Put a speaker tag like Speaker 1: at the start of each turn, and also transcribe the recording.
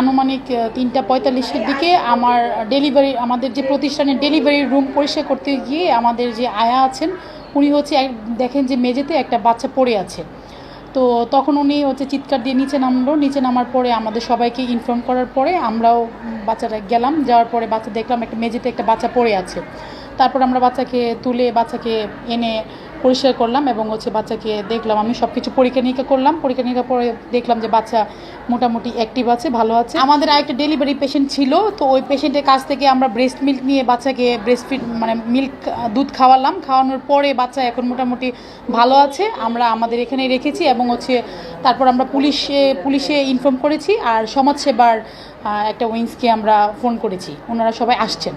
Speaker 1: আনুমানিক তিনটা পঁয়তাল্লিশের দিকে আমার ডেলিভারি, আমাদের যে প্রতিষ্ঠানের ডেলিভারি রুম পরিষ্কার করতে গিয়ে আমাদের যে আয়া আছেন, উনি হচ্ছে দেখেন যে মেঝেতে একটা বাচ্চা পড়ে আছে। তো তখন উনি হচ্ছে চিৎকার দিয়ে নিচে নামলো, নিচে নামার পরে আমাদের সবাইকে ইনফর্ম করার পরে আমরাও বাচ্চাটা গেলাম, যাওয়ার পরে বাচ্চা দেখলাম একটা মেঝেতে একটা বাচ্চা পড়ে আছে। তারপর আমরা বাচ্চাকে তুলে বাচ্চাকে এনে পরিষ্কার করলাম এবং হচ্ছে বাচ্চাকে দেখলাম, আমি সব কিছু পরীক্ষা নিরীক্ষা করলাম পরীক্ষা নিরীক্ষা পরে দেখলাম যে বাচ্চা মোটামুটি অ্যাক্টিভ আছে, ভালো আছে। আমাদের আরেকটা ডেলিভারি পেশেন্ট ছিল, তো ওই পেশেন্টের কাছ থেকে আমরা ব্রেস্ট মিল্ক নিয়ে বাচ্চাকে ব্রেস্ট ফিড মানে মিল্ক দুধ খাওয়ালাম। খাওয়ানোর পরে বাচ্চা এখন মোটামুটি ভালো আছে। আমরা আমাদের এখানে রেখেছি এবং হচ্ছে তারপর আমরা পুলিশে পুলিশে ইনফর্ম করেছি। আর সমাজসেবার একটা উইংসকে আমরা ফোন করেছি। ওনারা সবাই আসছেন।